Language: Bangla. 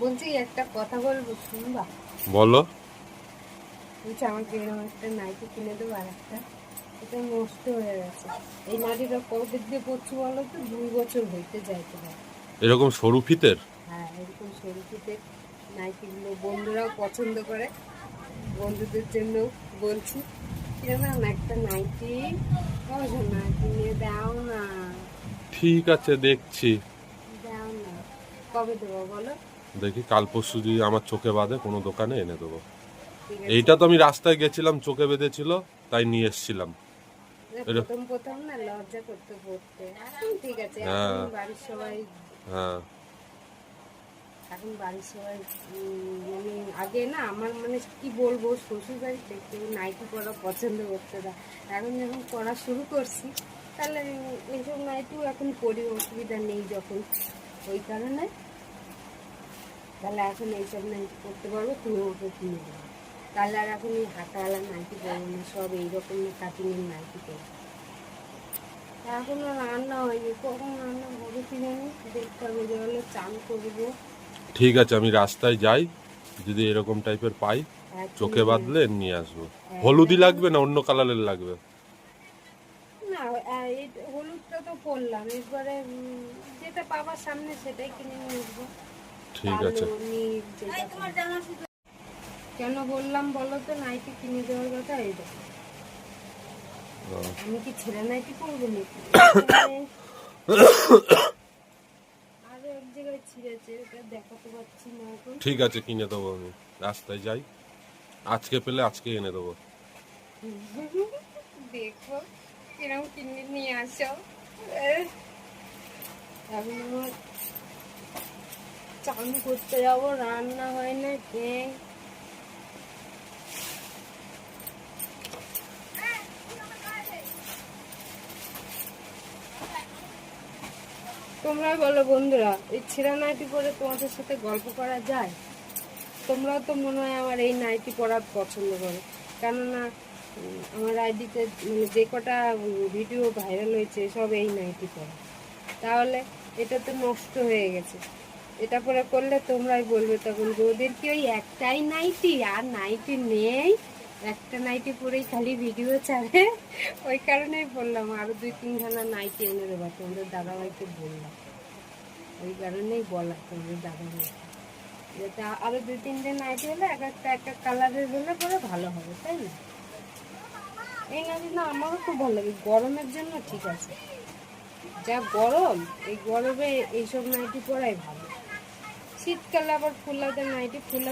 বলছি একটা কথা বলব শুনবা? বলো। বলছি আমাকে এরকম একটা নাইটি কিনে দেবো আর একটা। এটা নষ্ট হয়ে গেছে। এই নাইটিটা কবে দিয়ে পড়ছি বলো তো? দুই বছর হইতে যাইতে পারে এরকম সরু ফিতের? হ্যাঁ এরকম শরীরটিতে নাইটিগুলো বন্ধুরাও পছন্দ করে। বন্ধুদের জন্য বলছি। কীরকম একটা নাইটি নাইটি নিয়ে দাও না। ঠিক আছে দেখছি। দাও না। কবে দেবো বলো? দেখি কাল পরশু যদি আমার চোখে বাঁধে কোনো দোকানে এনে দেবো। এইটা তো আমি রাস্তায় গেছিলাম চোখে বেঁধেছিল তাই নিয়ে এসছিলাম। প্রথম প্রথম না লজ্জা করতে পড়তে। এখন ঠিক আছে হ্যাঁ। এখন বাড়ির সবাই হ্যাঁ। এখন বাড়ির সবাই মানে আগে না আমার মানে কি বলব শ্বশুর নাইটি পরা পছন্দ করতে না। এখন যখন পড়া শুরু করছি তাহলে এইসব নাইটিও এখন পরি অসুবিধা নেই যখন। ওই কারণে তাহলে এখন এইসব নাইটি করতে পারব তুমি ওকে কিনে দেবো তাহলে আর এখন এই হাতাওয়ালা নাইটি পরবো না সব এইরকম কাটিংয়ের নাইটি পরবো এখনও রান্না হয়নি কখন রান্না হবে কি জানি দেখতে হবে যে হলে চান করব। ঠিক আছে আমি রাস্তায় যাই যদি এরকম টাইপের পাই আর চোখে বাঁধলে নিয়ে আসব। হলুদি লাগবে না অন্য কালারের লাগবে? না এই হলুদটা তো পরলাম এরপরে যেটা পাবার সামনে সেটাই কিনে নিয়ে আসব। ঠিক আছে। কেন বললাম বলো তো নাইটি কিনে দেওয়ার কথা এই দেখো। আমি কি ছেলে নাইটি পরবো নাকি? আরও এক জায়গায় ছিঁড়েছে এটা দেখাতে পারছি না ঠিক আছে কিনে দেবো আমি। রাস্তায় যাই। আজকে পেলে আজকে এনে দেবো। দেখো কিরম কিনে নিয়ে আসো। এখন চান করতে যাব, রান্না হয় না, কে? তোমরা বলো বন্ধুরা, এই ছেঁড়া নাইটি পরে তোমাদের সাথে গল্প করা যায়? তোমরাও তো মনে হয় আমার এই নাইটি পরা পছন্দ করো। কেননা আমার আইডিতে মানে যে কটা ভিডিও ভাইরাল হয়েছে, সব এই নাইটি পরা। তাহলে এটা তো নষ্ট হয়ে গেছে। এটা পরে করলে তোমরাই বলবে তখন যে ওদের কি ওই একটাই নাইটি? আর নাইটি নেই। একটা নাইটি পরেই খালি ভিডিও ছাড়ে। ওই কারণেই বললাম, আরও দুই তিনখানা নাইটি এনে দেবা। তোমাদের দাদাভাইকে বললাম। ওই কারণেই বলা, তোমাদের দাদাভাইকে। যাতে আরও দুই তিনটে নাইটি হলে এক একটা, এক এক কালারের হলে পরে ভালো হবে, তাই না? এই নাইটি না, আমারও খুব ভালো লাগে। গরমের জন্য ঠিক আছে। যা গরম, এই গরমে এইসব নাইটি পরাই ভালো। শীতকালে আবার ফুলাদের নাইটি ফুলা